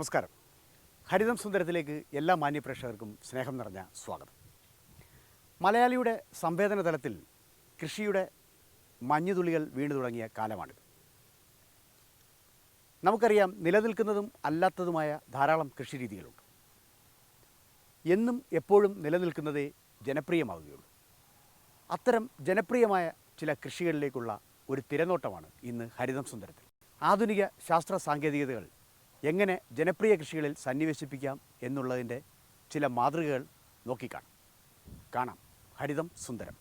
നമസ്കാരം. ഹരിതം സുന്ദരത്തിലേക്ക് എല്ലാ മാന്യപ്രേക്ഷകർക്കും സ്നേഹം നിറഞ്ഞ സ്വാഗതം. മലയാളിയുടെ സംവേദന തലത്തിൽ കൃഷിയുടെ മഞ്ഞുതുള്ളികൾ വീണു തുടങ്ങിയ കാലമാണിത്. നമുക്കറിയാം നിലനിൽക്കുന്നതും അല്ലാത്തതുമായ ധാരാളം കൃഷിരീതികളുണ്ട് എന്നും എപ്പോഴും നിലനിൽക്കുന്നതേ ജനപ്രിയമാവുകയുള്ളൂ. അത്തരം ജനപ്രിയമായ ചില കൃഷികളിലേക്കുള്ള ഒരു തിരനോട്ടമാണ് ഇന്ന് ഹരിതം സുന്ദരത്തിൽ. ആധുനിക ശാസ്ത്ര സാങ്കേതികതകൾ എങ്ങനെ ജനപ്രിയ കൃഷികളിൽ സന്നിവേശിപ്പിക്കാം എന്നുള്ളതിന്റെ ചില മാതൃകകൾ നോക്കിക്കാണാം. കാണാം. ഹരിതം സുന്ദരം.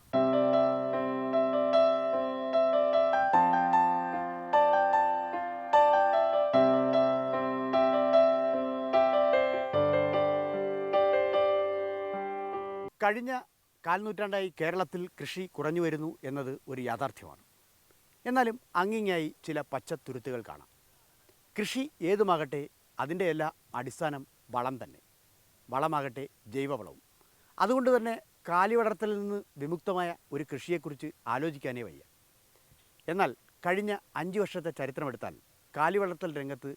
കഴിഞ്ഞ കാൽനൂറ്റാണ്ടായി കേരളത്തിൽ കൃഷി കുറഞ്ഞു വരുന്നു എന്നത് ഒരു യാഥാർത്ഥ്യമാണ്. എന്നാലും അങ്ങിങ്ങായി ചില പച്ചത്തുരുത്തുകൾ കാണാം. കൃഷി ഏതുമാകട്ടെ അതിന്റെ എല്ലാ അടിസ്ഥാനം വളം തന്നെ. വളമാകട്ടെ ജൈവവളവും. അതുകൊണ്ട് തന്നെ കാലിവളർത്തലിൽ നിന്ന് വിമുക്തമായ ഒരു കൃഷിയെക്കുറിച്ച് ആലോചിക്കാനേ വയ്യ. എന്നാൽ കഴിഞ്ഞ അഞ്ച് വർഷത്തെ ചരിത്രമെടുത്താൽ കാലിവളർത്തൽ രംഗത്ത്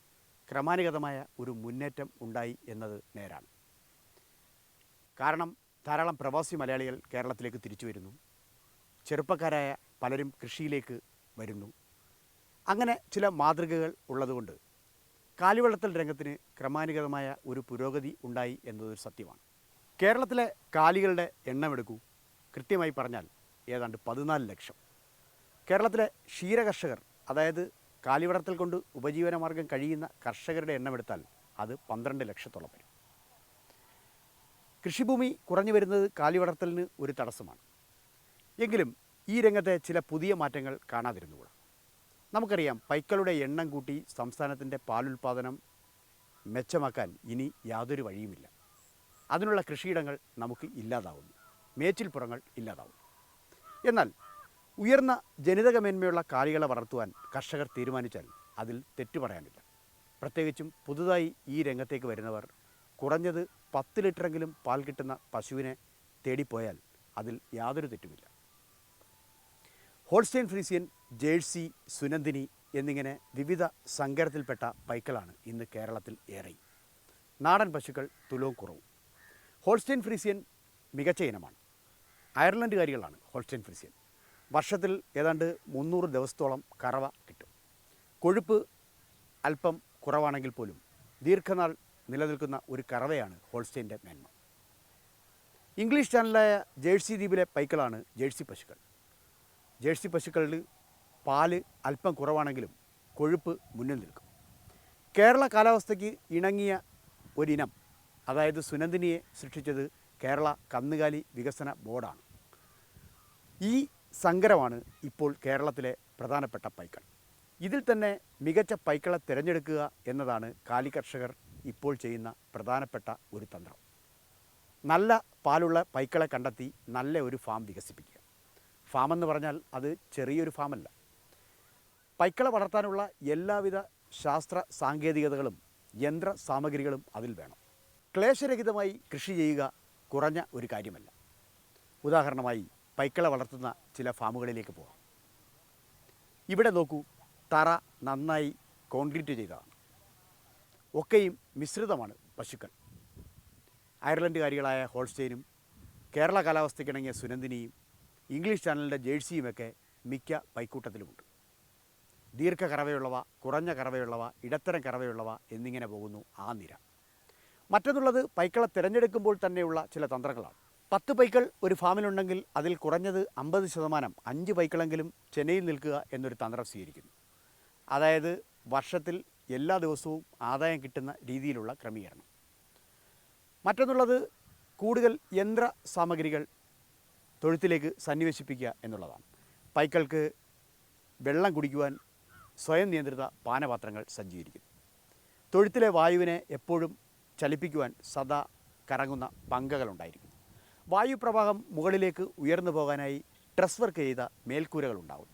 ക്രമാനുഗതമായ ഒരു മുന്നേറ്റം ഉണ്ടായി എന്നത് നേരാണ്. കാരണം ധാരാളം പ്രവാസി മലയാളികൾ കേരളത്തിലേക്ക് തിരിച്ചു വരുന്നു. ചെറുപ്പക്കാരായ പലരും കൃഷിയിലേക്ക് വരുന്നു. അങ്ങനെ ചില മാതൃകകൾ ഉള്ളതുകൊണ്ട് കാലിവളർത്തൽ രംഗത്തിന് ക്രമാനുഗതമായ ഒരു പുരോഗതി ഉണ്ടായി എന്നതൊരു സത്യമാണ്. കേരളത്തിലെ കാലികളുടെ എണ്ണമെടുക്കൂ കൃത്യമായി പറഞ്ഞാൽ ഏതാണ്ട് പതിനാല് ലക്ഷം. കേരളത്തിലെ ക്ഷീരകർഷകർ അതായത് കാലിവളർത്തൽ കൊണ്ട് ഉപജീവനമാർഗം കഴിയുന്ന കർഷകരുടെ എണ്ണമെടുത്താൽ അത് പന്ത്രണ്ട് ലക്ഷത്തോളം വരും. കൃഷിഭൂമി കുറഞ്ഞു വരുന്നത് കാലിവളർത്തലിന് ഒരു തടസ്സമാണ്. എങ്കിലും ഈ രംഗത്തെ ചില പുതിയ മാറ്റങ്ങൾ കാണാതിരുന്നുകൂടാ. നമുക്കറിയാം പൈക്കളുടെ എണ്ണം കൂട്ടി സംസ്ഥാനത്തിന്റെ പാലുൽപാദനം മെച്ചമാക്കാൻ ഇനി യാതൊരു വഴിയുമില്ല. അതിനുള്ള കൃഷിയിടങ്ങൾ നമുക്ക് ഇല്ലാതാവുന്നു. മേച്ചിൽപ്പുറങ്ങൾ ഇല്ലാതാവുന്നു. എന്നാൽ ഉയർന്ന ജനിതക മേന്മയുള്ള കാലികളെ വളർത്തുവാൻ കർഷകർ തീരുമാനിച്ചാൽ അതിൽ തെറ്റു പറയാനില്ല. പ്രത്യേകിച്ചും പുതുതായി ഈ രംഗത്തേക്ക് വരുന്നവർ കുറഞ്ഞത് പത്ത് ലിറ്ററെങ്കിലും പാൽ കിട്ടുന്ന പശുവിനെ തേടിപ്പോയാൽ അതിൽ യാതൊരു തെറ്റുമില്ല. ഹോൾസ്റ്റൈൻ ഫ്രീസിയൻ ജേഴ്സി സുനന്ദിനി എന്നിങ്ങനെ വിവിധ സങ്കരത്തിൽപ്പെട്ട പൈക്കളാണ് ഇന്ന് കേരളത്തിൽ ഏറെ. നാടൻ പശുക്കൾ തുലവും കുറവും. ഹോൾസ്റ്റൈൻ ഫ്രീസിയൻ മികച്ച ഇനമാണ്. അയർലൻഡുകാരികളാണ് ഹോൾസ്റ്റൈൻ ഫ്രീസിയൻ. വർഷത്തിൽ ഏതാണ്ട് മുന്നൂറ് ദിവസത്തോളം കറവ കിട്ടും. കൊഴുപ്പ് അല്പം കുറവാണെങ്കിൽ പോലും ദീർഘനാൾ നിലനിൽക്കുന്ന ഒരു കറവയാണ് ഹോൾസ്റ്റൈന്റെ മേന്മ. ഇംഗ്ലീഷ് ചാനലായ ജേഴ്സി ദ്വീപിലെ പൈക്കളാണ് ജേഴ്സി പശുക്കൾ. ജേഴ്സി പശുക്കളിൽ പാൽ അല്പം കുറവാണെങ്കിലും കൊഴുപ്പ് മുന്നിൽ നിൽക്കും. കേരള കാലാവസ്ഥയ്ക്ക് ഇണങ്ങിയ ഒരിനം അതായത് സുനന്ദിനിയെ സൃഷ്ടിച്ചത് കേരള കന്നുകാലി വികസന ബോർഡാണ്. ഈ സങ്കരമാണ് ഇപ്പോൾ കേരളത്തിലെ പ്രധാനപ്പെട്ട പൈക്കൾ. ഇതിൽ തന്നെ മികച്ച പൈക്കളെ തിരഞ്ഞെടുക്കുക എന്നതാണ് കാലി കർഷകർ ഇപ്പോൾ ചെയ്യുന്ന പ്രധാനപ്പെട്ട ഒരു തന്ത്രം. നല്ല പാലുള്ള പൈക്കളെ കണ്ടെത്തി നല്ല ഒരു ഫാം വികസിപ്പിക്കുക. ഫാം എന്ന് പറഞ്ഞാൽ അത് ചെറിയൊരു ഫാമല്ല. പൈക്കളെ വളർത്താനുള്ള എല്ലാവിധ ശാസ്ത്ര സാങ്കേതികതകളും യന്ത്ര സാമഗ്രികളും അതിൽ വേണം. ക്ലേശരഹിതമായി കൃഷി ചെയ്യുക കുറഞ്ഞ ഒരു കാര്യമല്ല. ഉദാഹരണമായി പൈക്കളെ വളർത്തുന്ന ചില ഫാമുകളിലേക്ക് പോകാം. ഇവിടെ നോക്കൂ തറ നന്നായി കോൺക്രീറ്റ് ചെയ്തതാണ്. ഒക്കെയും മിശ്രിതമാണ് പശുക്കൾ. അയർലൻഡുകാരികളായ ഹോൾസ്റ്റൈനും കേരള കാലാവസ്ഥയ്ക്കിണങ്ങിയ സുനന്ദിനിയും ഇംഗ്ലീഷ് ചാനലിന്റെ ജേഴ്സിയുമൊക്കെ മിക്ക പൈക്കൂട്ടത്തിലുമുണ്ട്. ദീർഘ കറവയുള്ളവ കുറഞ്ഞ കറവയുള്ളവ ഇടത്തരം കറവയുള്ളവ എന്നിങ്ങനെ പോകുന്നു ആ നിര. മറ്റൊന്നുള്ളത് പൈക്കളെ തിരഞ്ഞെടുക്കുമ്പോൾ തന്നെയുള്ള ചില തന്ത്രങ്ങളാണ്. പത്ത് പൈക്കൾ ഒരു ഫാമിലുണ്ടെങ്കിൽ അതിൽ കുറഞ്ഞത് അമ്പത് ശതമാനം അഞ്ച് പൈക്കളെങ്കിലും ചെന്നൈയിൽ നിൽക്കുക എന്നൊരു തന്ത്രം സ്വീകരിക്കുന്നു. അതായത് വർഷത്തിൽ എല്ലാ ദിവസവും ആദായം കിട്ടുന്ന രീതിയിലുള്ള ക്രമീകരണം. മറ്റൊന്നുള്ളത് കൂടുതൽ യന്ത്ര സാമഗ്രികൾ തൊഴുത്തിലേക്ക് സന്നിവേശിപ്പിക്കുക എന്നുള്ളതാണ്. പൈക്കൾക്ക് വെള്ളം കുടിക്കുവാൻ സ്വയം നിയന്ത്രിത പാനപാത്രങ്ങൾ സജ്ജീകരിക്കുന്നു. തൊഴുത്തിലെ വായുവിനെ എപ്പോഴും ചലിപ്പിക്കുവാൻ സദാ കറങ്ങുന്ന പങ്കകളുണ്ടായിരിക്കും വായുപ്രവാഹം മുകളിലേക്ക് ഉയർന്നു പോകാനായി ട്രസ് വർക്ക് ചെയ്ത മേൽക്കൂരകളുണ്ടാകും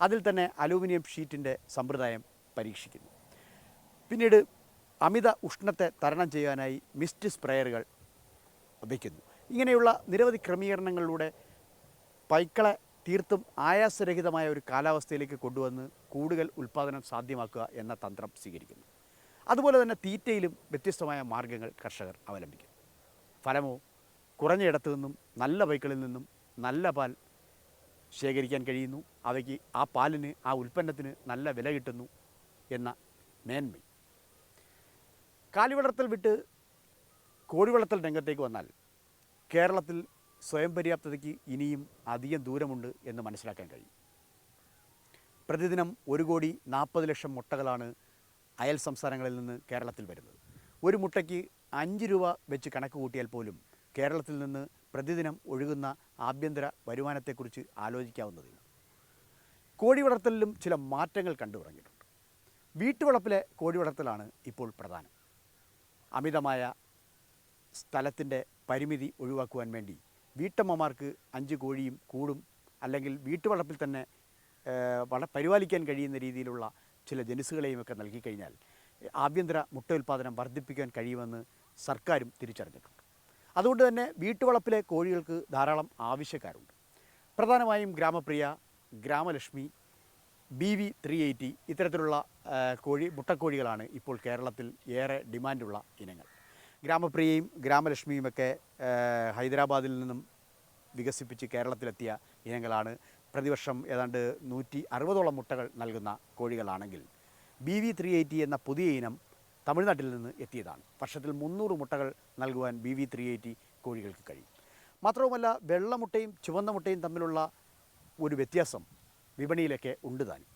അതിൽ തന്നെ അലൂമിനിയം ഷീറ്റിന്റെ സമ്പ്രദായം പരീക്ഷിക്കുന്നു. പിന്നീട് അമിത ഉഷ്ണത്തെ തരണം ചെയ്യാനായി മിസ്റ്റ് സ്പ്രേയറുകൾ വയ്ക്കുന്നു. ഇങ്ങനെയുള്ള നിരവധി ക്രമീകരണങ്ങളിലൂടെ പൈക്കളെ തീർത്തും ആയാസരഹിതമായ ഒരു കാലാവസ്ഥയിലേക്ക് കൊണ്ടുവന്ന് കൂടുതൽ ഉൽപ്പാദനം സാധ്യമാക്കുക എന്ന തന്ത്രം സ്വീകരിക്കുന്നു. അതുപോലെ തന്നെ തീറ്റയിലും വ്യത്യസ്തമായ മാർഗങ്ങൾ കർഷകർ അവലംബിക്കും. ഫലമോ കുറഞ്ഞ ഇടത്തു നിന്നും നല്ല പൈക്കളിൽ നിന്നും നല്ല പാൽ ശേഖരിക്കാൻ കഴിയുന്നു. അവയ്ക്ക് ആ പാലിന് ആ ഉൽപ്പന്നത്തിന് നല്ല വില കിട്ടുന്നു എന്ന മേന്മ. കാലിവളർത്തൽ വിട്ട് കോഴിവളർത്തൽ രംഗത്തേക്ക് വന്നാൽ കേരളത്തിൽ സ്വയം പര്യാപ്തതയ്ക്ക് ഇനിയും അധികം ദൂരമുണ്ട് എന്ന് മനസ്സിലാക്കാൻ കഴിയും. പ്രതിദിനം ഒരു കോടി നാൽപ്പത് ലക്ഷം മുട്ടകളാണ് അയൽ സംസ്ഥാനങ്ങളിൽ നിന്ന് കേരളത്തിൽ വരുന്നത്. ഒരു മുട്ടയ്ക്ക് അഞ്ച് രൂപ വെച്ച് കണക്ക് കൂട്ടിയാൽ പോലും കേരളത്തിൽ നിന്ന് പ്രതിദിനം ഒഴുകുന്ന ആഭ്യന്തര വരുമാനത്തെക്കുറിച്ച് ആലോചിക്കാവുന്നതേ ഉള്ളൂ കോഴി വളർത്തലിലും ചില മാറ്റങ്ങൾ കണ്ടു തുടങ്ങിയിട്ടുണ്ട്. വീട്ടുവളപ്പിലെ കോഴി വളർത്തലാണ് ഇപ്പോൾ പ്രധാനം. അമിതമായ സ്ഥലത്തിന്റെ പരിമിതി ഒഴിവാക്കുവാൻ വേണ്ടി വീട്ടമ്മമാർക്ക് അഞ്ച് കോഴിയും കൂടും അല്ലെങ്കിൽ വീട്ടുവളപ്പിൽ തന്നെ വള പരിപാലിക്കാൻ കഴിയുന്ന രീതിയിലുള്ള ചില ജനുസുകളെയും ഒക്കെ നൽകിക്കഴിഞ്ഞാൽ ആഭ്യന്തര മുട്ട ഉൽപ്പാദനം വർദ്ധിപ്പിക്കാൻ കഴിയുമെന്ന് സർക്കാരും തിരിച്ചറിഞ്ഞിട്ടുണ്ട്. അതുകൊണ്ട് തന്നെ വീട്ടുവളപ്പിലെ കോഴികൾക്ക് ധാരാളം ആവശ്യക്കാരുണ്ട്. പ്രധാനമായും Gramapriya Gramalakshmi B V three eighty ഇത്തരത്തിലുള്ള കോഴി മുട്ടക്കോഴികളാണ് ഇപ്പോൾ കേരളത്തിൽ ഏറെ ഡിമാൻഡുള്ള ഇനങ്ങൾ. ഗ്രാമപ്രിയയും ഗ്രാമലക്ഷ്മിയുമൊക്കെ ഹൈദരാബാദിൽ നിന്നും വികസിപ്പിച്ച് കേരളത്തിലെത്തിയ ഇനങ്ങളാണ്. പ്രതിവർഷം ഏതാണ്ട് നൂറ്റി അറുപതോളം മുട്ടകൾ നൽകുന്ന കോഴികളാണെങ്കിൽ ബി വി ത്രീ എയ്റ്റി എന്ന പുതിയ ഇനം തമിഴ്നാട്ടിൽ നിന്ന് എത്തിയതാണ്. വർഷത്തിൽ മുന്നൂറ് മുട്ടകൾ നൽകുവാൻ ബി വി ത്രീ എയ്റ്റി കോഴികൾക്ക് കഴിയും. മാത്രവുമല്ല വെള്ളമുട്ടയും ചുവന്ന മുട്ടയും തമ്മിലുള്ള ഒരു വ്യത്യാസം വിപണിയിലൊക്കെ ഉണ്ട് താനും.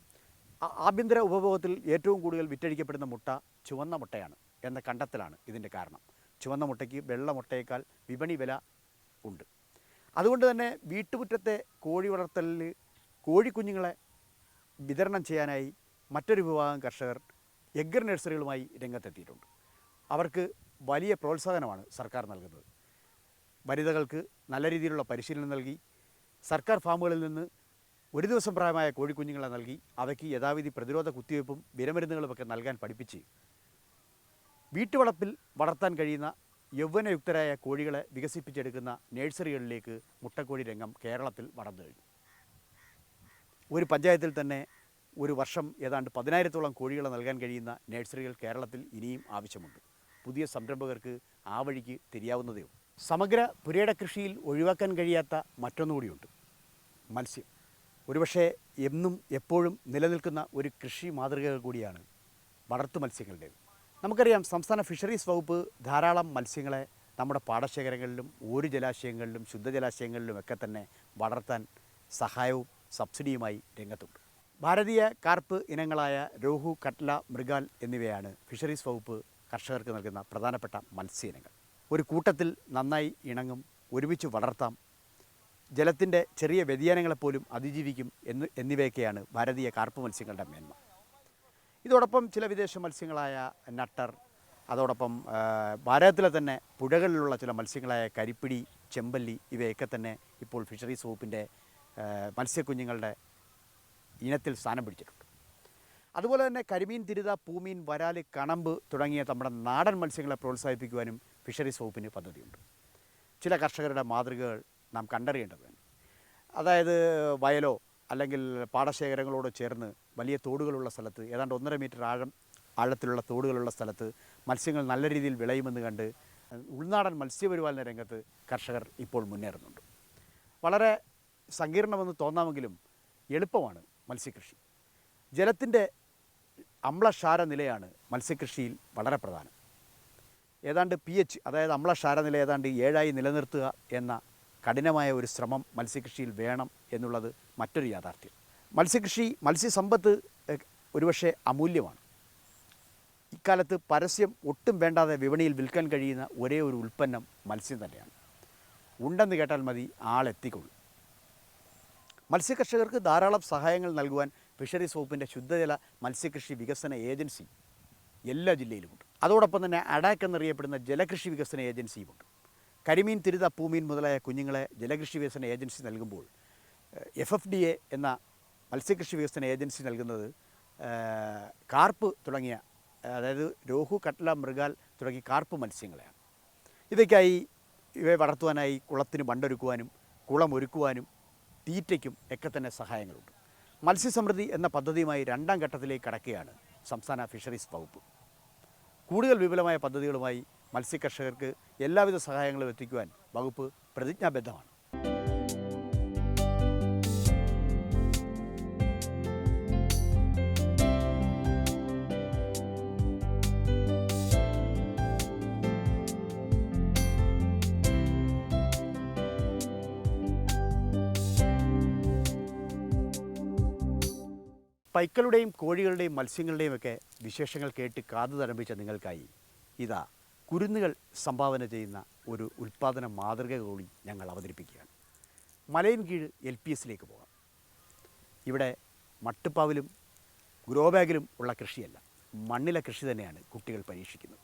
ആഭ്യന്തര ഉപഭോഗത്തിൽ ഏറ്റവും കൂടുതൽ വിറ്റഴിക്കപ്പെടുന്ന മുട്ട ചുവന്ന മുട്ടയാണ് എന്ന കണ്ടെത്തലാണ് ഇതിന്റെ കാരണം. ചുവന്ന മുട്ടയ്ക്ക് വെള്ള മുട്ടയേക്കാൾ വിപണി വില ഉണ്ട്. അതുകൊണ്ട് തന്നെ വീട്ടുമുറ്റത്തെ കോഴി വളർത്തലിൽ കോഴിക്കുഞ്ഞുങ്ങളെ വിതരണം ചെയ്യാനായി മറ്റൊരു വിഭാഗം കർഷകർ എഗ്ഗർ നഴ്സറികളുമായി രംഗത്തെത്തിയിട്ടുണ്ട്. അവർക്ക് വലിയ പ്രോത്സാഹനമാണ് സർക്കാർ നൽകുന്നത്. വനിതകൾക്ക് നല്ല രീതിയിലുള്ള പരിശീലനം നൽകി സർക്കാർ ഫാമുകളിൽ നിന്ന് ഒരു ദിവസം പ്രായമായ കോഴിക്കുഞ്ഞുങ്ങളെ നൽകി അവയ്ക്ക് യഥാവിധി പ്രതിരോധ കുത്തിവയ്പ്പും വിരമരുന്നുകളുമൊക്കെ നൽകാൻ പഠിപ്പിച്ച് വീട്ടുവളപ്പിൽ വളർത്താൻ കഴിയുന്ന യൗവനയുക്തരായ കോഴികളെ വികസിപ്പിച്ചെടുക്കുന്ന നഴ്സറികളിലേക്ക് മുട്ടക്കോഴി രംഗം കേരളത്തിൽ വളർന്നു കഴിഞ്ഞു. ഒരു പഞ്ചായത്തിൽ തന്നെ ഒരു വർഷം ഏതാണ്ട് പതിനായിരത്തോളം കോഴികളെ നൽകാൻ കഴിയുന്ന നഴ്സറികൾ കേരളത്തിൽ ഇനിയും ആവശ്യമുണ്ട്. പുതിയ സംരംഭകർക്ക് ആ വഴിക്ക് തിരിയാവുന്നതേ ഉള്ളൂ. സമഗ്ര പുരയിട കൃഷിയിൽ ഒഴിവാക്കാൻ കഴിയാത്ത മറ്റൊന്നുകൂടിയുണ്ട്. മത്സ്യം. ഒരുപക്ഷെ എന്നും എപ്പോഴും നിലനിൽക്കുന്ന ഒരു കൃഷി മാതൃകകൾ കൂടിയാണ് വളർത്തു മത്സ്യങ്ങളുടേത്. നമുക്കറിയാം സംസ്ഥാന ഫിഷറീസ് വകുപ്പ് ധാരാളം മത്സ്യങ്ങളെ നമ്മുടെ പാടശേഖരങ്ങളിലും ഒരു ജലാശയങ്ങളിലും ശുദ്ധജലാശയങ്ങളിലും ഒക്കെ തന്നെ വളർത്താൻ സഹായവും സബ്സിഡിയുമായി രംഗത്തുണ്ട്. ഭാരതീയ കാർപ്പ് ഇനങ്ങളായ രോഹു കട്ല മൃഗാൽ എന്നിവയാണ് ഫിഷറീസ് വകുപ്പ് കർഷകർക്ക് നൽകുന്ന പ്രധാനപ്പെട്ട മത്സ്യ ഇനങ്ങൾ ഒരു കൂട്ടത്തിൽ നന്നായി ഇണങ്ങും ഒരുമിച്ച് വളർത്താം ജലത്തിന്റെ ചെറിയ വ്യതിയാനങ്ങളെപ്പോലും അതിജീവിക്കും എന്ന് എന്നിവയൊക്കെയാണ് ഭാരതീയ കാർപ്പ് മത്സ്യങ്ങളുടെ മേന്മ. ഇതോടൊപ്പം ചില വിദേശ മത്സ്യങ്ങളായ നട്ടർ അതോടൊപ്പം ഭാരതത്തിലെ തന്നെ പുഴകളിലുള്ള ചില മത്സ്യങ്ങളായ കരിപ്പിടി ചെമ്പല്ലി ഇവയൊക്കെ തന്നെ ഇപ്പോൾ ഫിഷറീസ് വകുപ്പിന്റെ മത്സ്യക്കുഞ്ഞുങ്ങളുടെ ഇനത്തിൽ സ്ഥാനം പിടിച്ചിട്ടുണ്ട്. അതുപോലെ തന്നെ കരിമീൻ തിരുത പൂമീൻ വരാൽ കണമ്പ് തുടങ്ങിയ നമ്മുടെ നാടൻ മത്സ്യങ്ങളെ പ്രോത്സാഹിപ്പിക്കുവാനും ഫിഷറീസ് വകുപ്പിന് പദ്ധതിയുണ്ട്. ചില കർഷകരുടെ മാതൃകകൾ നാം കണ്ടറിയേണ്ടതാണ് അതായത് വയലോ അല്ലെങ്കിൽ പാടശേഖരങ്ങളോട് ചേർന്ന് വലിയ തോടുകളുള്ള സ്ഥലത്ത് ഏതാണ്ട് ഒന്നര മീറ്റർ ആഴം ആഴത്തിലുള്ള തോടുകളുള്ള സ്ഥലത്ത് മത്സ്യങ്ങൾ നല്ല രീതിയിൽ വിളയുമെന്ന് കണ്ട് ഉൾനാടൻ മത്സ്യപരിപാലന രംഗത്ത് കർഷകർ ഇപ്പോൾ മുന്നേറുന്നുണ്ട്. വളരെ സങ്കീർണമെന്ന് തോന്നാമെങ്കിലും എളുപ്പമാണ് മത്സ്യകൃഷി. ജലത്തിന്റെ അമ്ലക്ഷാര നിലയാണ് മത്സ്യകൃഷിയിൽ വളരെ പ്രധാനം. ഏതാണ്ട് പി എച്ച് അതായത് അമ്ലക്ഷാര നില ഏതാണ്ട് ഏഴായി നിലനിർത്തുക എന്ന കഠിനമായ ഒരു ശ്രമം മത്സ്യകൃഷിയിൽ വേണം എന്നുള്ളത് മറ്റൊരു യാഥാർത്ഥ്യം. മത്സ്യകൃഷി മത്സ്യസമ്പത്ത് ഒരുപക്ഷെ അമൂല്യമാണ്. ഇക്കാലത്ത് പരസ്യം ഒട്ടും വേണ്ടാതെ വിപണിയിൽ വിൽക്കാൻ കഴിയുന്ന ഒരേ ഒരു ഉൽപ്പന്നം മത്സ്യം തന്നെയാണ്. ഉണ്ടെന്ന് കേട്ടാൽ മതി ആളെത്തിക്കൊള്ളു. മത്സ്യകർഷകർക്ക് ധാരാളം സഹായങ്ങൾ നൽകുവാൻ ഫിഷറീസ് വകുപ്പിന്റെ ശുദ്ധജല മത്സ്യകൃഷി വികസന ഏജൻസി എല്ലാ ജില്ലയിലുമുണ്ട്. അതോടൊപ്പം തന്നെ അഡാക്ക് എന്നറിയപ്പെടുന്ന ജലകൃഷി വികസന ഏജൻസിയുമുണ്ട്. കരിമീൻ തിരുത പൂമീൻ മുതലായ കുഞ്ഞുങ്ങളെ ജലകൃഷി വികസന ഏജൻസി നൽകുമ്പോൾ എഫ് എഫ് ഡി എ എന്ന മത്സ്യകൃഷി വികസന ഏജൻസി നൽകുന്നത് കാർപ്പ് തുടങ്ങിയ അതായത് രോഹു കട്ല മൃഗാൽ തുടങ്ങിയ കാർപ്പ് മത്സ്യങ്ങളെയാണ്. ഇവയ്ക്കായി ഇവയെ വളർത്തുവാനായി കുളത്തിന് ബണ്ടൊരുക്കുവാനും കുളം ഒരുക്കുവാനും തീറ്റയ്ക്കും ഒക്കെ തന്നെ സഹായങ്ങളുണ്ട്. മത്സ്യസമൃദ്ധി എന്ന പദ്ധതിയുമായി രണ്ടാം ഘട്ടത്തിലേക്ക് കടക്കുകയാണ് സംസ്ഥാന ഫിഷറീസ് വകുപ്പ്. കൂടുതൽ വിപുലമായ പദ്ധതികളുമായി മത്സ്യകർഷകർക്ക് എല്ലാവിധ സഹായങ്ങളും എത്തിക്കുവാൻ വകുപ്പ് പ്രതിജ്ഞാബദ്ധമാണ്. പൈക്കളുടെയും കോഴികളുടെയും മത്സ്യങ്ങളുടെയും ഒക്കെ വിശേഷങ്ങൾ കേട്ട് കാതു തരംഭിച്ച നിങ്ങൾക്കായി ഇതാ കുരുന്നുകൾ സംഭാവന ചെയ്യുന്ന ഒരു ഉൽപ്പാദന മാതൃക കൂടി ഞങ്ങൾ അവതരിപ്പിക്കുകയാണ്. മലയിൻ കീഴ് എൽ പി എസിലേക്ക് പോകാം. ഇവിടെ മട്ടുപ്പാവിലും ഗ്രോ ബാഗിലും ഉള്ള കൃഷിയല്ല മണ്ണിലെ കൃഷി തന്നെയാണ് കുട്ടികൾ പരീക്ഷിക്കുന്നത്.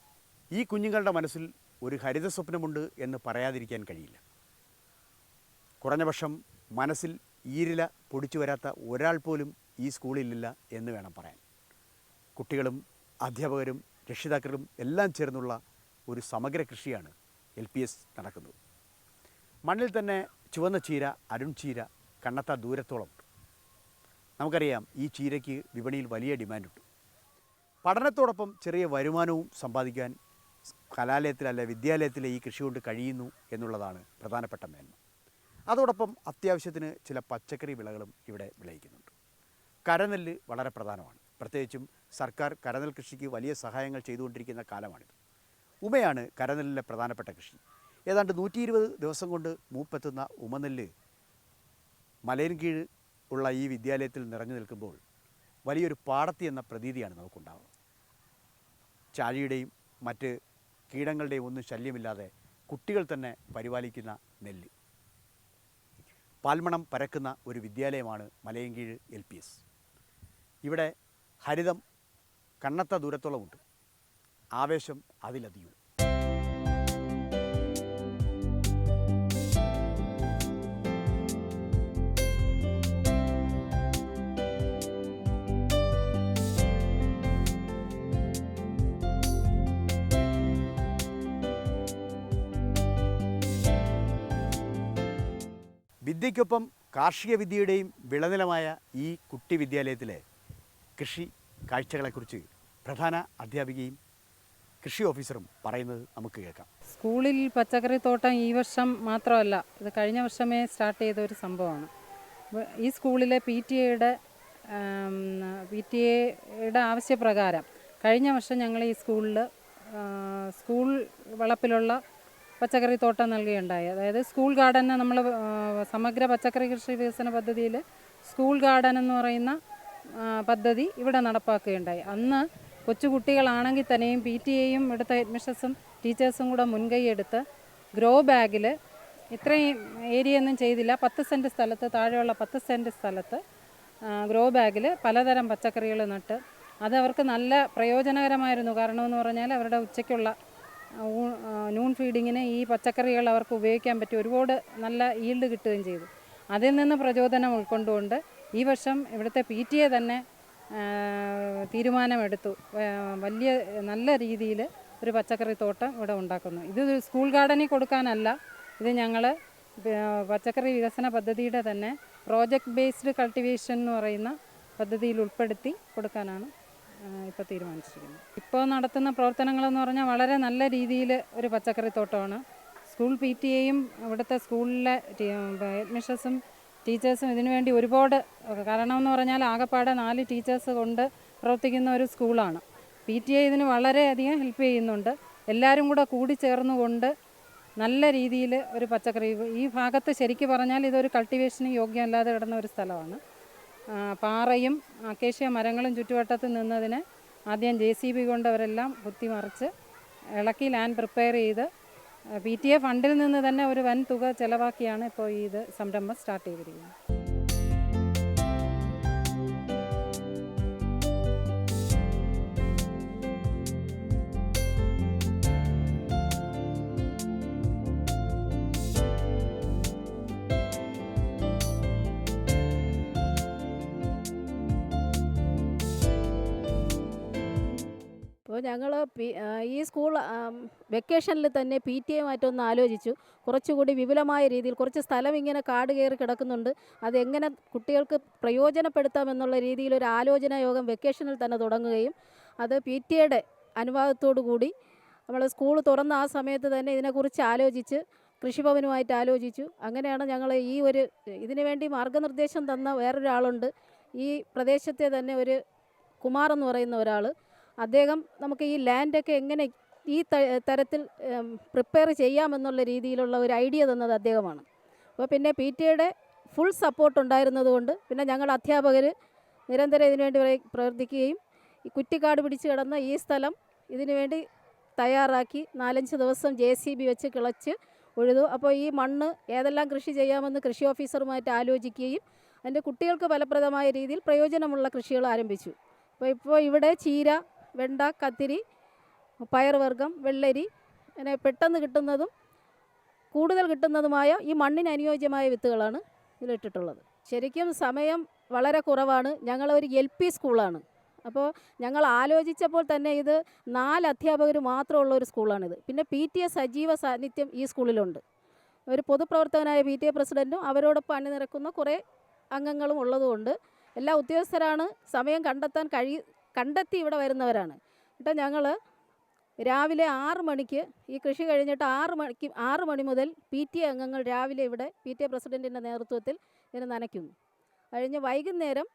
ഈ കുഞ്ഞുങ്ങളുടെ മനസ്സിൽ ഒരു ഹരിത സ്വപ്നമുണ്ട് എന്ന് പറയാതിരിക്കാൻ കഴിയില്ല. കുറഞ്ഞപക്ഷം മനസ്സിൽ ഈരില പൊടിച്ചു വരാത്ത ഒരാൾ പോലും ഈ സ്കൂളിലില്ല എന്ന് വേണം പറയാൻ. കുട്ടികളും അധ്യാപകരും രക്ഷിതാക്കളും എല്ലാം ചേർന്നുള്ള ഒരു സമഗ്ര കൃഷിയാണ് എൽ പി എസ് നടക്കുന്നത്. മണ്ണിൽ തന്നെ ചുവന്ന ചീര അരുൺ ചീര കണ്ണത്ത ദൂരത്തോളം. നമുക്കറിയാം ഈ ചീരയ്ക്ക് വിപണിയിൽ വലിയ ഡിമാൻഡുണ്ട്. പഠനത്തോടൊപ്പം ചെറിയ വരുമാനവും സമ്പാദിക്കാൻ കലാലയത്തിലല്ല വിദ്യാലയത്തിലെ ഈ കൃഷി കൊണ്ട് കഴിയുന്നു എന്നുള്ളതാണ് പ്രധാനപ്പെട്ട മേന്മ. അതോടൊപ്പം അത്യാവശ്യത്തിന് ചില പച്ചക്കറി വിളകളും ഇവിടെ വിളയിക്കുന്നുണ്ട്. കരനെല്ല് വളരെ പ്രധാനമാണ്. പ്രത്യേകിച്ചും സർക്കാർ കരനെൽ കൃഷിക്ക് വലിയ സഹായങ്ങൾ ചെയ്തുകൊണ്ടിരിക്കുന്ന കാലമാണിത്. ഉമയാണ് കരനെല്ലിലെ പ്രധാനപ്പെട്ട കൃഷി. ഏതാണ്ട് നൂറ്റി ഇരുപത് ദിവസം കൊണ്ട് മൂപ്പെത്തുന്ന ഉമനെല്ല് മലയിൻ കീഴ് ഉള്ള ഈ വിദ്യാലയത്തിൽ നിറഞ്ഞു നിൽക്കുമ്പോൾ വലിയൊരു പാടത്തി എന്ന പ്രതീതിയാണ് നമുക്കുണ്ടാവുക ചാഴിയുടെയും മറ്റ് കീടങ്ങളുടെയും ഒന്നും ശല്യമില്ലാതെ കുട്ടികൾ തന്നെ പരിപാലിക്കുന്ന നെല്ല്. പാൽമണം പരക്കുന്ന ഒരു വിദ്യാലയമാണ് മലയൻകീഴ് എൽ പി എസ്. ഇവിടെ ഹരിതം കണ്ണത്ത ദൂരത്തോളമുണ്ട് ആവേശം അതിലധികവും വിദ്യയ്ക്കൊപ്പം കാർഷിക വിദ്യയുടെയും വിളനിലമായ ഈ കുട്ടി വിദ്യാലയത്തിലെ കൃഷി കാഴ്ചകളെക്കുറിച്ച് പ്രധാന അധ്യാപികയും കൃഷി ഓഫീസറും പറയുന്നത് നമുക്ക് കേൾക്കാം. സ്കൂളിൽ പച്ചക്കറി തോട്ടം ഈ വർഷം മാത്രമല്ല ഇത് കഴിഞ്ഞ വർഷമേ സ്റ്റാർട്ട് ചെയ്ത ഒരു സംഭവമാണ്. ഈ സ്കൂളിലെ പി ടി എയുടെ പി ടി എയുടെ ആവശ്യപ്രകാരം കഴിഞ്ഞ വർഷം ഞങ്ങൾ ഈ സ്കൂളിൽ സ്കൂൾ വളപ്പിലുള്ള പച്ചക്കറി തോട്ടം നൽകുകയുണ്ടായി. അതായത് സ്കൂൾ ഗാർഡനെ നമ്മൾ സമഗ്ര പച്ചക്കറി കൃഷി വികസന പദ്ധതിയിൽ സ്കൂൾ ഗാർഡൻ എന്ന് പറയുന്ന പദ്ധതി ഇവിടെ നടപ്പാക്കുകയുണ്ടായി. അന്ന് കൊച്ചു കുട്ടികളാണെങ്കിൽ തന്നെയും പി ടി എയും ഇവിടുത്തെ ഹെഡ്മിഷസും ടീച്ചേഴ്സും കൂടെ മുൻകൈയെടുത്ത് ഗ്രോ ബാഗിൽ ഇത്രയും ഏരിയ ഒന്നും ചെയ്തില്ല. പത്ത് സെന്റ് സ്ഥലത്ത് താഴെയുള്ള പത്ത് സെന്റ് സ്ഥലത്ത് ഗ്രോ ബാഗിൽ പലതരം പച്ചക്കറികൾ നട്ട് അത് അവർക്ക് നല്ല പ്രയോജനകരമായിരുന്നു. കാരണം എന്ന് പറഞ്ഞാൽ അവരുടെ ഉച്ചയ്ക്കുള്ള നൂൺ ഫീഡിങ്ങിന് ഈ പച്ചക്കറികൾ അവർക്ക് ഉപയോഗിക്കാൻ പറ്റി ഒരുപാട് നല്ല ഈൽഡ് കിട്ടുകയും ചെയ്തു. അതിൽ നിന്ന് പ്രചോദനം ഉൾക്കൊണ്ടുകൊണ്ട് ഈ വർഷം ഇവിടുത്തെ പി ടി എ തന്നെ തീരുമാനമെടുത്തു. വലിയ നല്ല രീതിയിൽ ഒരു പച്ചക്കറി തോട്ടം ഇവിടെ ഉണ്ടാക്കുന്നു. ഇത് സ്കൂൾ ഗാർഡനിൽ കൊടുക്കാനല്ല ഇത് ഞങ്ങൾ പച്ചക്കറി വികസന പദ്ധതിയുടെ തന്നെ പ്രോജക്റ്റ് ബേസ്ഡ് കൾട്ടിവേഷൻ എന്ന് പറയുന്ന പദ്ധതിയിൽ ഉൾപ്പെടുത്തി കൊടുക്കാനാണ് ഇപ്പോൾ തീരുമാനിച്ചിരിക്കുന്നത്. ഇപ്പോൾ നടത്തുന്ന പ്രവർത്തനങ്ങളെന്ന് പറഞ്ഞാൽ വളരെ നല്ല രീതിയിൽ ഒരു പച്ചക്കറി തോട്ടമാണ്. സ്കൂൾ പി ടി എയും ഇവിടുത്തെ സ്കൂളിലെ അഡ്മിഷൻസും ടീച്ചേഴ്സും ഇതിനു വേണ്ടി ഒരുപാട് കാരണം എന്ന് പറഞ്ഞാൽ ആകെപ്പാടെ നാല് ടീച്ചേഴ്സ് കൊണ്ട് പ്രവർത്തിക്കുന്ന ഒരു സ്കൂളാണ്. പി ടി എ ഇതിന് വളരെയധികം ഹെൽപ്പ് ചെയ്യുന്നുണ്ട്. എല്ലാവരും കൂടെ ചേർന്നുകൊണ്ട് നല്ല രീതിയിൽ ഒരു പച്ചക്കറി ഈ ഭാഗത്ത് ശരിക്കും പറഞ്ഞാൽ ഇതൊരു കൾട്ടിവേഷന് യോഗ്യമല്ലാതെ കിടന്ന ഒരു സ്ഥലമാണ്. പാറയും അക്കേഷ്യ മരങ്ങളും ചുറ്റുവട്ടത്ത് നിന്നതിന് ആദ്യം ജെ സി ബി കൊണ്ട് അവരെല്ലാം കുത്തിമറിച്ച് ഇളക്കി ലാൻഡ് പ്രിപ്പയർ ചെയ്ത് പി ടി എ ഫണ്ടിൽ നിന്ന് തന്നെ ഒരു വൻ തുക ചെലവാക്കിയാണ് ഇപ്പോൾ ഈ ഇത് സംരംഭം സ്റ്റാർട്ട് ചെയ്തിരിക്കുന്നത്. ഞങ്ങൾ ഈ സ്കൂൾ വെക്കേഷനിൽ തന്നെ പി ടി എമായിട്ടൊന്ന് ആലോചിച്ചു. കുറച്ചുകൂടി വിപുലമായ രീതിയിൽ കുറച്ച് സ്ഥലം ഇങ്ങനെ കാട് കയറി കിടക്കുന്നുണ്ട്. അതെങ്ങനെ കുട്ടികൾക്ക് പ്രയോജനപ്പെടുത്താമെന്നുള്ള രീതിയിൽ ഒരു ആലോചനാ യോഗം വെക്കേഷനിൽ തന്നെ തുടങ്ങുകയും അത് പി ടി എയുടെ അനുവാദത്തോടു കൂടി നമ്മൾ സ്കൂൾ തുറന്ന ആ സമയത്ത് തന്നെ ഇതിനെക്കുറിച്ച് ആലോചിച്ച് കൃഷിഭവനുമായിട്ട് ആലോചിച്ചു. അങ്ങനെയാണ് ഞങ്ങൾ ഈ ഒരു ഇതിനു വേണ്ടി മാർഗനിർദ്ദേശം തന്ന വേറൊരാളുണ്ട്. ഈ പ്രദേശത്തെ തന്നെ ഒരു കുമാർ എന്ന് പറയുന്ന ഒരാൾ അദ്ദേഹം നമുക്ക് ഈ ലാൻഡൊക്കെ എങ്ങനെ ഈ തരത്തിൽ പ്രിപ്പയർ ചെയ്യാമെന്നുള്ള രീതിയിലുള്ള ഒരു ഐഡിയ തന്നത് അദ്ദേഹമാണ്. അപ്പോൾ പിന്നെ പി ടി എയുടെ ഫുൾ സപ്പോർട്ട് ഉണ്ടായിരുന്നതുകൊണ്ട് പിന്നെ ഞങ്ങൾ അധ്യാപകർ നിരന്തരം ഇതിനുവേണ്ടി പ്രവർത്തിക്കുകയും ഈ കുറ്റിക്കാട് പിടിച്ച് കിടന്ന ഈ സ്ഥലം ഇതിനുവേണ്ടി തയ്യാറാക്കി നാലഞ്ച് ദിവസം ജെ സി ബി വെച്ച് കിളച്ച് ഉഴുതു അപ്പോൾ ഈ മണ്ണ് ഏതെല്ലാം കൃഷി ചെയ്യാമെന്ന് കൃഷി ഓഫീസറുമായിട്ട് ആലോചിക്കുകയും അതിന്റെ കുട്ടികൾക്ക് ഫലപ്രദമായ രീതിയിൽ പ്രയോജനമുള്ള കൃഷികൾ ആരംഭിച്ചു. അപ്പോൾ ഇപ്പോൾ ഇവിടെ ചീര വെണ്ട കത്തിരി വർഗം വെള്ളരി അങ്ങനെ പെട്ടെന്ന് കിട്ടുന്നതും കൂടുതൽ കിട്ടുന്നതുമായ ഈ മണ്ണിന് അനുയോജ്യമായ വിത്തുകളാണ് ഇതിലിട്ടിട്ടുള്ളത്. ശരിക്കും സമയം വളരെ കുറവാണ്. ഞങ്ങളൊരു എൽ പി സ്കൂളാണ്. അപ്പോൾ ഞങ്ങൾ ആലോചിച്ചപ്പോൾ തന്നെ ഇത് നാല് അധ്യാപകർ മാത്രമുള്ള ഒരു സ്കൂളാണിത്. പിന്നെ പി ടി എ സജീവ സാന്നിധ്യം ഈ സ്കൂളിലുണ്ട്. ഒരു പൊതുപ്രവർത്തകനായ പി ടി എ പ്രസിഡന്റും അവരോടൊപ്പം അണിനിരക്കുന്ന കുറേ അംഗങ്ങളും ഉള്ളതുകൊണ്ട് എല്ലാ ഉദ്യോഗസ്ഥരാണ് സമയം കണ്ടെത്താൻ കഴി കണ്ടെത്തി ഇവിടെ വരുന്നവരാണ്. എന്നിട്ട് ഞങ്ങൾ രാവിലെ ആറ് മണിക്ക് ഈ കൃഷി കഴിഞ്ഞിട്ട് ആറ് മണിക്ക് ആറ് മണി മുതൽ പി ടി എ അംഗങ്ങൾ രാവിലെ ഇവിടെ പി ടി എ പ്രസിഡന്റിന്റെ നേതൃത്വത്തിൽ ഇതിനെ നനയ്ക്കുന്നു. കഴിഞ്ഞ് വൈകുന്നേരം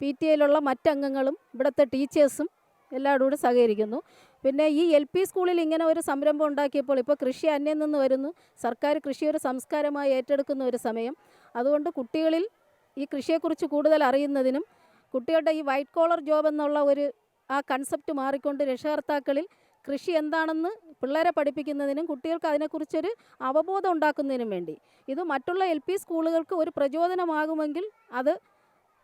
പി ടി എയിലുള്ള മറ്റംഗങ്ങളും ഇവിടുത്തെ ടീച്ചേഴ്സും എല്ലാവരും കൂടി സഹകരിക്കുന്നു. പിന്നെ ഈ എൽ പി സ്കൂളിൽ ഇങ്ങനെ ഒരു സംരംഭം ഉണ്ടാക്കിയപ്പോൾ ഇപ്പോൾ കൃഷി അന്യം നിന്ന് വരുന്നു. സർക്കാർ കൃഷി ഒരു സംസ്കാരമായി ഏറ്റെടുക്കുന്ന ഒരു സമയം. അതുകൊണ്ട് കുട്ടികളിൽ ഈ കൃഷിയെക്കുറിച്ച് കൂടുതൽ അറിയുന്നതിനും കുട്ടികളുടെ ഈ വൈറ്റ് കോളർ ജോബ് എന്നുള്ള ഒരു ആ കൺസെപ്റ്റ് മാറിക്കൊണ്ട് രക്ഷകർത്താക്കളിൽ കൃഷി എന്താണെന്ന് പിള്ളേരെ പഠിപ്പിക്കുന്നതിനും കുട്ടികൾക്ക് അതിനെക്കുറിച്ചൊരു അവബോധം ഉണ്ടാക്കുന്നതിനും വേണ്ടി. ഇത് മറ്റുള്ള എൽ പി സ്കൂളുകൾക്ക് ഒരു പ്രചോദനമാകുമെങ്കിൽ അത്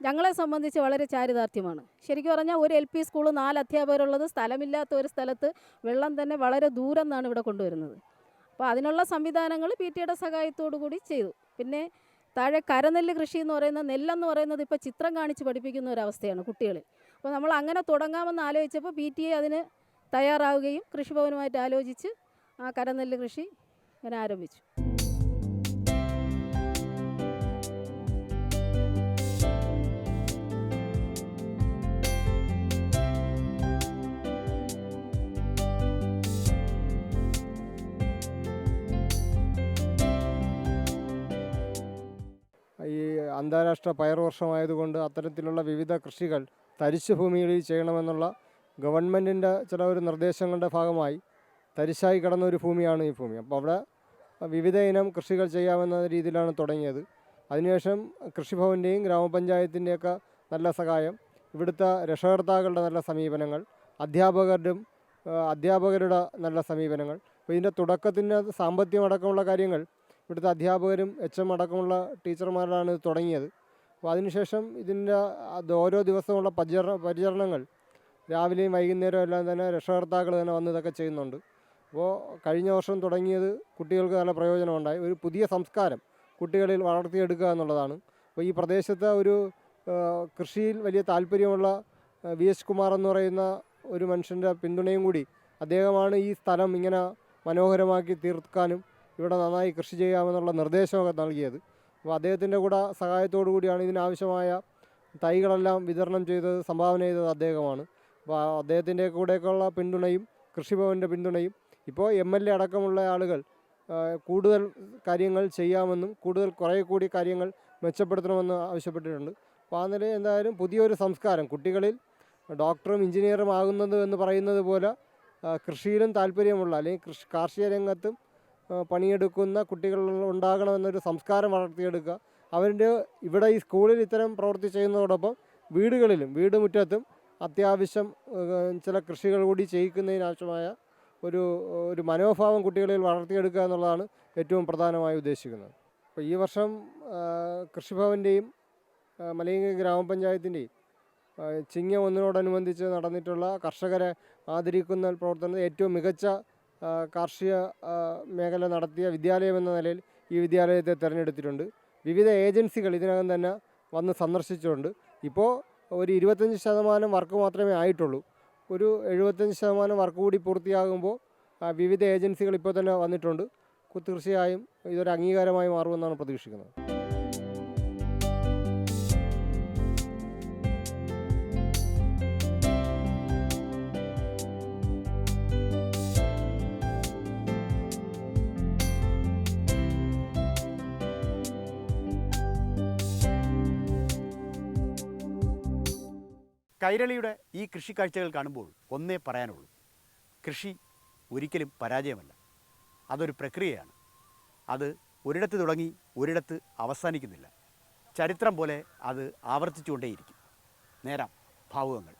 ഞങ്ങളെ സംബന്ധിച്ച് വളരെ ചാരിതാർത്ഥ്യമാണ്. ശരിക്കും പറഞ്ഞാൽ ഒരു എൽ പി സ്കൂൾ നാല് അധ്യാപകരുള്ളത് സ്ഥലമില്ലാത്ത ഒരു സ്ഥലത്ത് വെള്ളം തന്നെ വളരെ ദൂരം നിന്നാണ് ഇവിടെ കൊണ്ടുവരുന്നത്. അപ്പോൾ അതിനുള്ള സംവിധാനങ്ങൾ പി ടിയുടെ സഹായത്തോടു കൂടി ചെയ്തു. പിന്നെ താഴെ കരനെല്ല് കൃഷി എന്ന് പറയുന്ന നെല്ലെന്ന് പറയുന്നത് ഇപ്പോൾ ചിത്രം കാണിച്ച് പഠിപ്പിക്കുന്ന ഒരവസ്ഥയാണ് കുട്ടികളിൽ. അപ്പോൾ നമ്മൾ അങ്ങനെ തുടങ്ങാമെന്ന് ആലോചിച്ചപ്പോൾ പി ടി എ അതിന് തയ്യാറാവുകയും കൃഷിഭവനുമായിട്ട് ആലോചിച്ച് ആ കരനെല്ല് കൃഷി അങ്ങനെ ആരംഭിച്ചു. അന്താരാഷ്ട്ര പയർ വർഷമായതുകൊണ്ട് അത്തരത്തിലുള്ള വിവിധ കൃഷികൾ തരിശു ഭൂമികളിൽ ചെയ്യണമെന്നുള്ള ഗവൺമെന്റിന്റെ ചില ഒരു നിർദ്ദേശങ്ങളുടെ ഭാഗമായി തരിശായി കിടന്ന ഒരു ഭൂമിയാണ് ഈ ഭൂമി. അപ്പോൾ അവിടെ വിവിധ ഇനം കൃഷികൾ ചെയ്യാമെന്ന രീതിയിലാണ് തുടങ്ങിയത്. അതിനുശേഷം കൃഷിഭവന്റെയും ഗ്രാമപഞ്ചായത്തിന്റെയൊക്കെ നല്ല സഹായം ഇവിടുത്തെ രക്ഷകർത്താക്കളുടെ നല്ല സമീപനങ്ങൾ അധ്യാപകരുടെയും അധ്യാപകരുടെ നല്ല സമീപനങ്ങൾ. അപ്പോൾ ഇതിന്റെ തുടക്കത്തിന്റെ സാമ്പത്തികമടക്കമുള്ള കാര്യങ്ങൾ ഇവിടുത്തെ അധ്യാപകരും എച്ച് എം അടക്കമുള്ള ടീച്ചർമാരാണ് ഇത് തുടങ്ങിയത്. അപ്പോൾ അതിനുശേഷം ഇതിന്റെ അത് ഓരോ ദിവസമുള്ള പരിചരണ പരിചരണങ്ങൾ രാവിലെയും വൈകുന്നേരവും എല്ലാം തന്നെ രക്ഷകർത്താക്കൾ തന്നെ വന്ന് ഇതൊക്കെ ചെയ്യുന്നുണ്ട്. അപ്പോൾ കഴിഞ്ഞ വർഷം തുടങ്ങിയത് കുട്ടികൾക്ക് നല്ല പ്രയോജനമുണ്ടായി. ഒരു പുതിയ സംസ്കാരം കുട്ടികളിൽ വളർത്തിയെടുക്കുക എന്നുള്ളതാണ്. അപ്പോൾ ഈ പ്രദേശത്തെ ഒരു കൃഷിയിൽ വലിയ താല്പര്യമുള്ള വി എസ് കുമാർ എന്ന് പറയുന്ന ഒരു മനുഷ്യന്റെ പിന്തുണയും കൂടി അദ്ദേഹമാണ് ഈ സ്ഥലം ഇങ്ങനെ മനോഹരമാക്കി തീർക്കാനും ഇവിടെ നന്നായി കൃഷി ചെയ്യാമെന്നുള്ള നിർദ്ദേശമൊക്കെ നൽകിയത്. അപ്പോൾ അദ്ദേഹത്തിന്റെ കൂടെ സഹായത്തോടു കൂടിയാണ് ഇതിനാവശ്യമായ തൈകളെല്ലാം വിതരണം ചെയ്തത് സംഭാവന ചെയ്തത് അദ്ദേഹമാണ്. അപ്പോൾ അദ്ദേഹത്തിന്റെ കൂടെയൊക്കെയുള്ള പിന്തുണയും കൃഷിഭവന്റെ പിന്തുണയും ഇപ്പോൾ എം എൽ എ അടക്കമുള്ള ആളുകൾ കൂടുതൽ കാര്യങ്ങൾ ചെയ്യാമെന്നും കൂടുതൽ കുറേ കൂടി കാര്യങ്ങൾ മെച്ചപ്പെടുത്തണമെന്ന് ആവശ്യപ്പെട്ടിട്ടുണ്ട്. അപ്പോൾ ആ നിലയിൽ എന്തായാലും പുതിയൊരു സംസ്കാരം കുട്ടികളിൽ ഡോക്ടറും എഞ്ചിനീയറും ആകുന്നത് എന്ന് പറയുന്നത് പോലെ കൃഷിയിലും താല്പര്യമുള്ള അല്ലെങ്കിൽ കൃഷി കാർഷിക രംഗത്തും പണിയെടുക്കുന്ന കുട്ടികൾ ഉണ്ടാകണമെന്നൊരു സംസ്കാരം വളർത്തിയെടുക്കുക. അവരുടെ ഇവിടെ ഈ സ്കൂളിൽ ഇത്തരം പ്രവൃത്തി ചെയ്യുന്നതോടൊപ്പം വീടുകളിലും വീട് മുറ്റത്തും അത്യാവശ്യം ചില കൃഷികൾ കൂടി ചെയ്യിക്കുന്നതിനാവശ്യമായ ഒരു ഒരു മനോഭാവം കുട്ടികളിൽ വളർത്തിയെടുക്കുക എന്നുള്ളതാണ് ഏറ്റവും പ്രധാനമായി ഉദ്ദേശിക്കുന്നത്. അപ്പോൾ ഈ വർഷം കൃഷിഭവന്റെയും മലയങ്ക ഗ്രാമപഞ്ചായത്തിന്റെയും ചിങ്ങ ഒന്നിനോടനുബന്ധിച്ച് നടന്നിട്ടുള്ള കർഷകരെ ആദരിക്കുന്ന പ്രവർത്തനം ഏറ്റവും മികച്ച കാർഷിക മേഖല നടത്തിയ വിദ്യാലയം എന്ന നിലയിൽ ഈ വിദ്യാലയത്തെ തിരഞ്ഞെടുത്തിട്ടുണ്ട്. വിവിധ ഏജൻസികൾ ഇതിനകം തന്നെ വന്ന് സന്ദർശിച്ചിട്ടുണ്ട്. ഇപ്പോൾ ഒരു ഇരുപത്തഞ്ച് ശതമാനം വർക്ക് മാത്രമേ ആയിട്ടുള്ളൂ. ഒരു എഴുപത്തഞ്ച് ശതമാനം വർക്ക് കൂടി പൂർത്തിയാകുമ്പോൾ വിവിധ ഏജൻസികൾ ഇപ്പോൾ തന്നെ വന്നിട്ടുണ്ട്. തീർച്ചയായും ഇതൊരു അംഗീകാരമായി മാറുമെന്നാണ് പ്രതീക്ഷിക്കുന്നത്. കൈരളിയുടെ ഈ കൃഷി കാഴ്ചകൾ കാണുമ്പോൾ ഒന്നേ പറയാനുള്ളൂ. കൃഷി ഒരിക്കലും പരാജയമല്ല. അതൊരു പ്രക്രിയയാണ്. അത് ഒരിടത്ത് തുടങ്ങി ഒരിടത്ത് അവസാനിക്കുന്നില്ല. ചരിത്രം പോലെ അത് ആവർത്തിച്ചുകൊണ്ടേയിരിക്കും. നേരം. ഭാവുകങ്ങൾ.